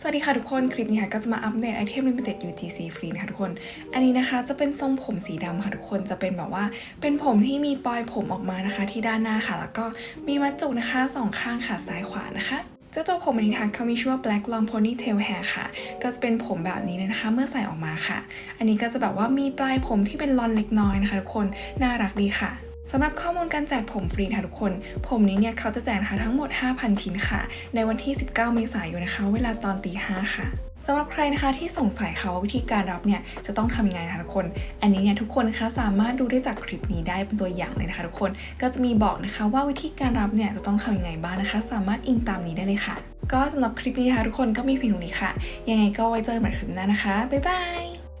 สวัสดีค่ะทุกคน คลิปนี้ค่ะก็จะมาอัปเดตไอเทม Limited UGC ฟรีนะคะทุกคน อันนี้นะคะจะเป็นทรงผมสีดำค่ะทุกคนจะเป็นแบบว่าเป็นผมที่มีปลายผมออกมานะคะที่ด้านหน้าค่ะ แล้วก็มีมัดจุกนะคะสองข้างค่ะซ้ายขวานะคะเจ้าตัวผมอันนี้นะคะเขามีชื่อว่า Black Long Ponytail Hair ค่ะ ก็จะเป็นผมแบบนี้เลยนะคะ เมื่อใส่ออกมาค่ะ อันนี้ก็จะแบบว่ามีปลายผมที่เป็นลอนเล็กน้อยนะคะทุกคน น่ารักดีค่ะ สำหรับข้อมูลการแจกผมฟรีนะคะทุกคน ผมนี้เนี่ยเขาจะแจกนะคะทั้งหมด 5,000 ชิ้นค่ะ ในวันที่ 19 เมษายนนะคะ เวลาตอนตี5ค่ะสำหรับใครนะคะที่สงสัยค่ะว่าวิธีการรับเนี่ยจะต้องทำยังไงนะคะทุกคน อันนี้เนี่ยทุกคนนะคะสามารถดูได้จากคลิปนี้ได้เป็นตัวอย่างเลยนะคะทุกคน ก็จะมีบอกนะคะว่าวิธีการรับเนี่ยจะต้องทำยังไงบ้างนะคะ สามารถอิงตามนี้ได้เลยค่ะ ก็สำหรับคลิปนี้นะคะทุกคนก็มีเพียงเท่านี้ค่ะ ยังไงก็ไว้เจอกันใหม่คลิปหน้านะคะ บ๊ายบาย